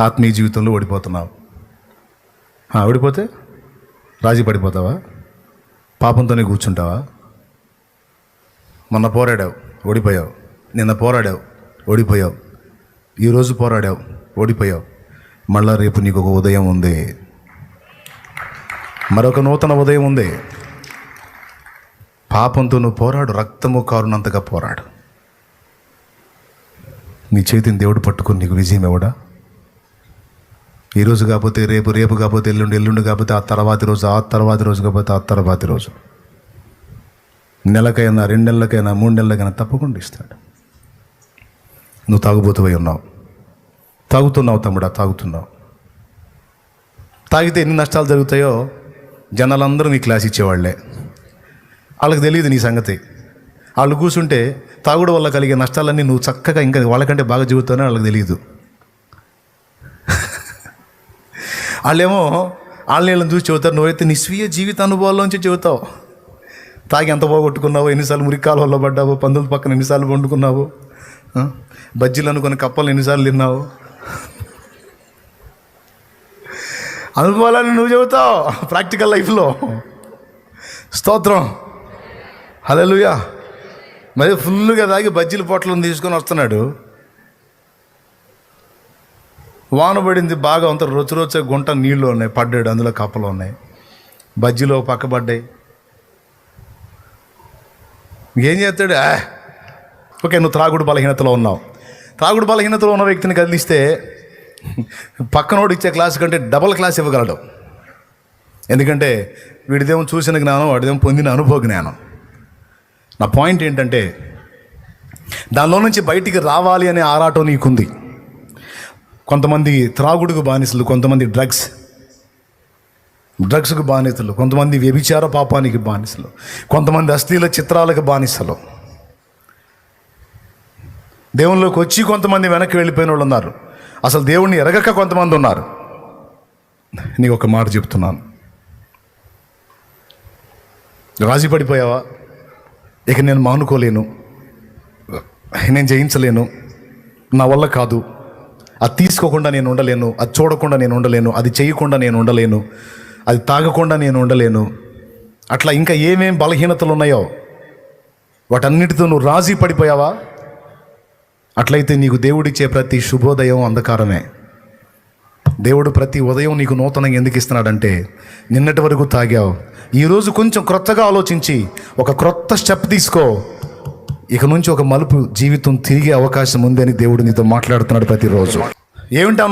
ఆత్మీయ జీవితంలో ఓడిపోతున్నావు. ఓడిపోతే రాజీ పడిపోతావా? పాపంతోనే కూర్చుంటావా? మొన్న పోరాడావు ఓడిపోయావు. నిన్న పోరాడావు ఓడిపోయావు. ఈరోజు పోరాడావు ఓడిపోయావు. మళ్ళా రేపు నీకు ఒక ఉదయం ఉంది. మరొక నూతన ఉదయం ఉంది. పాపంతో నువ్వు పోరాడు రక్తము కారునంతగా పోరాడు. నీ చేతిని దేవుడు పట్టుకుని నీకు విజయం ఇవ్వడా? ఈరోజు కాకపోతే రేపు రేపు కాకపోతే ఎల్లుండి ఎల్లుండి కాకపోతే ఆ తర్వాతి రోజు ఆ తర్వాతి రోజు కాకపోతే ఆ తర్వాతి రోజు. నెలకైనా రెండు నెలలకైనా మూడు నెలలకైనా తప్పకుండా ఇస్తాడు. నువ్వు తాగుబోతుపోయి ఉన్నావు. తాగుతున్నావు తమ్ముడా తాగుతున్నావు. తాగితే ఎన్ని నష్టాలు జరుగుతాయో జనాలందరూ నీ క్లాస్ ఇచ్చేవాళ్ళే. వాళ్ళకి తెలియదు నీ సంగతి. వాళ్ళు కూర్చుంటే తాగుడు వల్ల కలిగే నష్టాలన్నీ నువ్వు చక్కగా ఇంకా వాళ్ళకంటే బాగా జీవితానని వాళ్ళకి తెలియదు. వాళ్ళేమో వాళ్ళని చూసి చెబుతారు నువ్వైతే నీ స్వీయ జీవిత అనుభవాల్లోంచి చెబుతావు. తాగి ఎంత పోగొట్టుకున్నావో ఎన్నిసార్లు మురికాలలో పడ్డావు పందుల పక్కన ఎన్నిసార్లు వండుకున్నావు బజ్జీలు అనుకుని కప్పలు ఎన్నిసార్లు తిన్నావు? అనుభవాలని నువ్వు చెబుతావు ప్రాక్టికల్ లైఫ్లో. స్తోత్రం. హలోయా మరి ఫుల్గా తాగి బజ్జీల పొట్లను తీసుకొని వస్తున్నాడు. వాన పడింది బాగా అంత రొచ్చు రొచ్చే గుంట నీళ్ళు ఉన్నాయి పడ్డాడు అందులో కప్పలు ఉన్నాయి. బజ్జీలో పక్కబడ్డాయి. ఏం చేస్తాడు? ఆ, ఓకే నువ్వు త్రాగుడు బలహీనతలో ఉన్నావు. త్రాగుడు బలహీనతలో ఉన్న వ్యక్తిని కదిలిస్తే పక్కనోడు ఇచ్చే క్లాస్ కంటే డబల్ క్లాస్ ఇవ్వగలడు. ఎందుకంటే వీడిదేమో చూసిన జ్ఞానం వాడిదేమో పొందిన అనుభవ జ్ఞానం. నా పాయింట్ ఏంటంటే దానిలో నుంచి బయటికి రావాలి అనే ఆరాటం నీకుంది. కొంతమంది త్రాగుడుకు బానిసలు కొంతమంది డ్రగ్స్ డ్రగ్స్కు బానిసలు కొంతమంది వ్యభిచార పాపానికి బానిసలు కొంతమంది అస్థిల చిత్రాలకు బానిసలు. దేవునిలోకి వచ్చి కొంతమంది వెనక్కి వెళ్ళిపోయిన వాళ్ళు ఉన్నారు. అసలు దేవుణ్ణి ఎరగక కొంతమంది ఉన్నారు. నీకు ఒక మాట చెప్తున్నాను. రాజీ పడిపోయావా ఇక నేను మానుకోలేను. నేను జయించలేను. నా వల్ల కాదు. అది తీసుకోకుండా నేను ఉండలేను అది చూడకుండా నేను ఉండలేను అది చేయకుండా నేను ఉండలేను అది తాగకుండా నేను ఉండలేను. అట్లా ఇంకా ఏమేం బలహీనతలు ఉన్నాయో వాటన్నిటితో నువ్వు రాజీ పడిపోయావా? అట్లయితే నీకు దేవుడిచ్చే ప్రతి శుభోదయం అంధకారమే. దేవుడు ప్రతి ఉదయం నీకు నూతనంగా ఎందుకు ఇస్తున్నాడంటే నిన్నటి వరకు తాగావు. ఈరోజు కొంచెం క్రొత్తగా ఆలోచించి ఒక క్రొత్త స్టెప్ తీసుకో. ఇక నుంచి ఒక మలుపు జీవితం తిరిగే అవకాశం ఉందని దేవుడు నీతో మాట్లాడుతున్నాడు ప్రతిరోజు. ఏమిటా